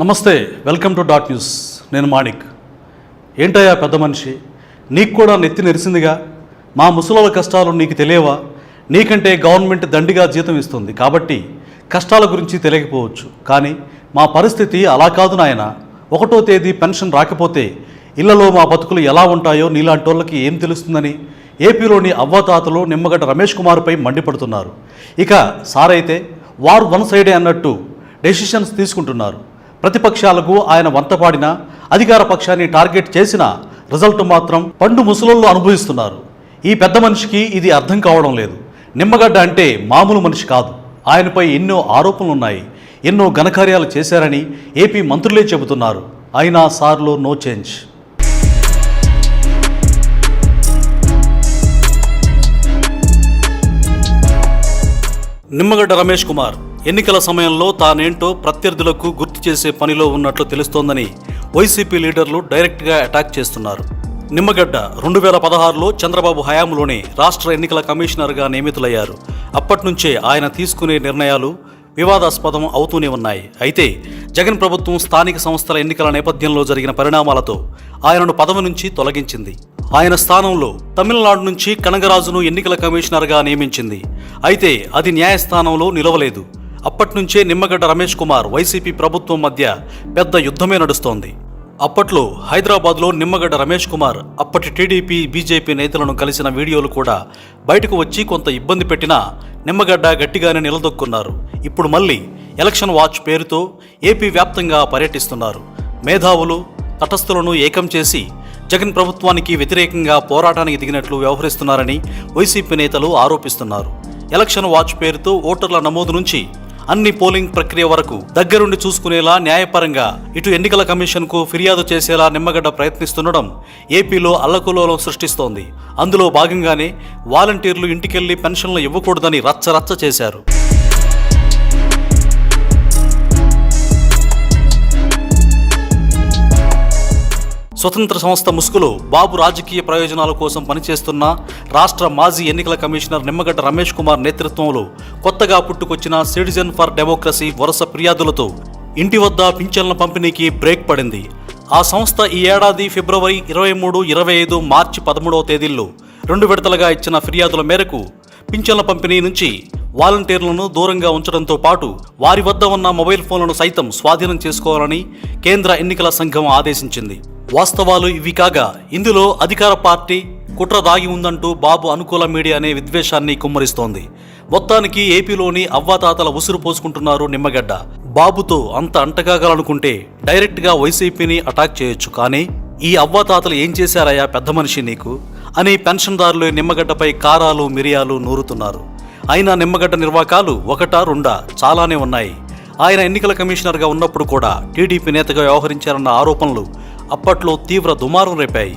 నమస్తే welcome to dot news. నేను మాణిక్. ఏంటయ్యా పెద్ద మనిషి? నీకు కూడా నెత్తి నెరిసిందిగా? మా ముసలోళ్ళ కష్టాలు నీకు తెలియవా? నీకంటే గవర్నమెంట్ దండిగా జీతం ఇస్తుంది. కాబట్టి కష్టాల గురించి తెలియకపోవచ్చు. కానీ మా పరిస్థితి అలా కాదు నాయన. ఒకటో తేదీ పెన్షన్ రాకపోతే ఇళ్ళలో మా బతుకులు ఎలా ఉంటాయో నీలాంటి వాళ్ళకి ఏం తెలుస్తుందని ఏపీలోని అవ్వతాతలు నిమ్మగడ్డ రమేష్ కుమార్పై మండిపడుతున్నారు. ఇక సారైతే వారు వన్ సైడే అన్నట్టు డెసిషన్స్ తీసుకుంటున్నారు. ప్రతిపక్షాలకు ఆయన వంతపాడిన అధికార పక్షాన్ని టార్గెట్ చేసిన రిజల్ట్ మాత్రం పండు ముసలోళ్ళు అనుభవిస్తున్నారు. ఈ పెద్ద మనిషికి ఇది అర్థం కావడం లేదు. నిమ్మగడ్డ అంటే మామూలు మనిషి కాదు. ఆయనపై ఎన్నో ఆరోపణలు ఉన్నాయి. ఎన్నో ఘనకార్యాలు చేశారని ఏపీ మంత్రులే చెబుతున్నారు. అయినా సార్లో నో చేంజ్. నిమ్మగడ్డ రమేష్ కుమార్ ఎన్నికల సమయంలో తానేంటో ప్రత్యర్థులకు గుర్తు చేసే పనిలో ఉన్నట్లు తెలుస్తోందని వైసీపీ లీడర్లు డైరెక్ట్గా అటాక్ చేస్తున్నారు. నిమ్మగడ్డ రెండు వేల పదహారులో చంద్రబాబు హయాంలోనే రాష్ట్ర ఎన్నికల కమిషనర్గా నియమితులయ్యారు. అప్పటి నుంచే ఆయన తీసుకునే నిర్ణయాలు వివాదాస్పదం అవుతూనే ఉన్నాయి. అయితే జగన్ ప్రభుత్వం స్థానిక సంస్థల ఎన్నికల నేపథ్యంలో జరిగిన పరిణామాలతో ఆయనను పదవి నుంచి తొలగించింది. ఆయన స్థానంలో తమిళనాడు నుంచి కనగరాజును ఎన్నికల కమిషనర్గా నియమించింది. అయితే అది న్యాయస్థానంలో నిలవలేదు. అప్పట్నుంచే నిమ్మగడ్డ రమేష్ కుమార్ వైసీపీ ప్రభుత్వం మధ్య పెద్ద యుద్ధమే నడుస్తోంది. అప్పట్లో హైదరాబాద్లో నిమ్మగడ్డ రమేష్ కుమార్ అప్పటి టీడీపీ బీజేపీ నేతలను కలిసిన వీడియోలు కూడా బయటకు వచ్చి కొంత ఇబ్బంది పెట్టినా నిమ్మగడ్డ గట్టిగానే నిలదొక్కున్నారు. ఇప్పుడు మళ్ళీ ఎలక్షన్ వాచ్ పేరుతో ఏపీ వ్యాప్తంగా పర్యటిస్తున్నారు. మేధావులు తటస్థులను ఏకం చేసి జగన్ ప్రభుత్వానికి వ్యతిరేకంగా పోరాటానికి దిగినట్లు వ్యవహరిస్తున్నారని వైసీపీ నేతలు ఆరోపిస్తున్నారు. ఎలక్షన్ వాచ్ పేరుతో ఓటర్ల నమోదు నుంచి అన్ని పోలింగ్ ప్రక్రియ వరకు దగ్గరుండి చూసుకునేలా న్యాయపరంగా ఇటు ఎన్నికల కమిషన్కు ఫిర్యాదు చేసేలా నిమ్మగడ్డ ప్రయత్నిస్తుండడం ఏపీలో అల్లకులోలం సృష్టిస్తోంది. అందులో భాగంగానే వాలంటీర్లు ఇంటికెళ్ళి పెన్షన్లు ఇవ్వకూడదని రచ్చరచ్చ చేశారు. స్వతంత్ర సంస్థ ముసుగులో బాబు రాజకీయ ప్రయోజనాల కోసం పనిచేస్తున్న రాష్ట్ర మాజీ ఎన్నికల కమిషనర్ నిమ్మగడ్డ రమేష్ కుమార్ నేతృత్వంలో కొత్తగా పుట్టుకొచ్చిన సిటిజన్ ఫర్ డెమోక్రసీ వరుస ఫిర్యాదులతో ఇంటి వద్ద పింఛన్ల పంపిణీకి బ్రేక్ పడింది. ఆ సంస్థ ఈ ఏడాది ఫిబ్రవరి ఇరవై మూడు ఇరవై ఐదు మార్చి పదమూడవ తేదీల్లో రెండు విడతలుగా ఇచ్చిన ఫిర్యాదుల మేరకు పింఛన్ల పంపిణీ నుంచి వాలంటీర్లను దూరంగా ఉంచడంతో పాటు వారి వద్ద ఉన్న మొబైల్ ఫోన్లను సైతం స్వాధీనం చేసుకోవాలని కేంద్ర ఎన్నికల సంఘం ఆదేశించింది. వాస్తవాలు ఇవి కాగా ఇందులో అధికార పార్టీ కుట్ర దాగి ఉందంటూ బాబు అనుకూల మీడియా అనే విద్వేషాన్ని కుమ్మరిస్తోంది. మొత్తానికి ఏపీలోని అవ్వాతాతల ఉసురు పోసుకుంటున్నారు నిమ్మగడ్డ. బాబుతో అంత అంటకాగాలనుకుంటే డైరెక్ట్గా వైసీపీని అటాక్ చేయొచ్చు. కానీ ఈ అవ్వాతాతలు ఏం చేశారయ్యా పెద్ద మనిషి నీకు? అని పెన్షన్దారులు నిమ్మగడ్డపై కారాలు మిరియాలు నూరుతున్నారు. అయినా నిమ్మగడ్డ నిర్వాకాలు ఒకటా రెండా చాలానే ఉన్నాయి. ఆయన ఎన్నికల కమిషనర్గా ఉన్నప్పుడు కూడా టీడీపీ నేతగా వ్యవహరించారన్న ఆరోపణలు అప్పట్లో తీవ్ర దుమారం రేపాయి.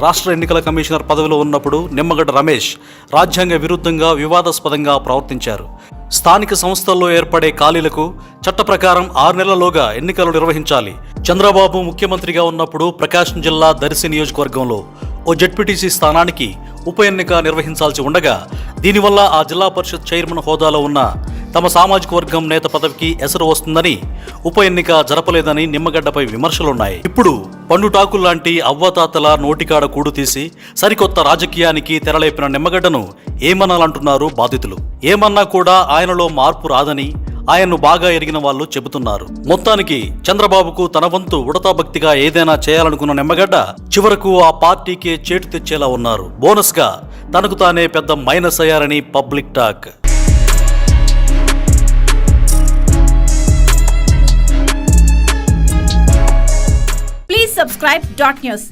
రాష్ట్ర ఎన్నికల కమిషనర్ పదవిలో ఉన్నప్పుడు నిమ్మగడ్డ రమేష్ రాజ్యాంగ విరుద్ధంగా వివాదాస్పదంగా ప్రవర్తించారు. స్థానిక సంస్థల్లో ఏర్పడే ఖాళీలకు చట్ట ప్రకారం ఆరు నెలల్లోగా ఎన్నికలు నిర్వహించాలి. చంద్రబాబు ముఖ్యమంత్రిగా ఉన్నప్పుడు ప్రకాశం జిల్లా దర్శి నియోజకవర్గంలో ఓ జడ్పీటీసీ స్థానానికి ఉప ఎన్నిక నిర్వహించాల్సి ఉండగా దీనివల్ల ఆ జిల్లా పరిషత్ చైర్మన్ హోదాలో ఉన్న తమ సామాజిక వర్గం నేత పదవికి ఎసరు వస్తుందని ఉప ఎన్నిక జరపలేదని నిమ్మగడ్డపై విమర్శలున్నాయి. ఇప్పుడు పండుటాకుల్లాంటి అవ్వతాతల నోటికాడ కూడు తీసి సరికొత్త రాజకీయానికి తెరలేపిన నిమ్మగడ్డను ఏమనాలంటున్నారు బాధితులు? ఏమన్నా కూడా ఆయనలో మార్పు రాదని ఆయన్ను బాగా ఎరిగిన వాళ్ళు చెబుతున్నారు. మొత్తానికి చంద్రబాబుకు తన వంతు ఉడతా భక్తిగా ఏదైనా చేయాలనుకున్న నిమ్మగడ్డ చివరకు ఆ పార్టీకే చేటు తెచ్చేలా ఉన్నారు. బోనస్గా తనకు తానే పెద్ద మైనస్ అయ్యారని public talk. Please subscribe dot news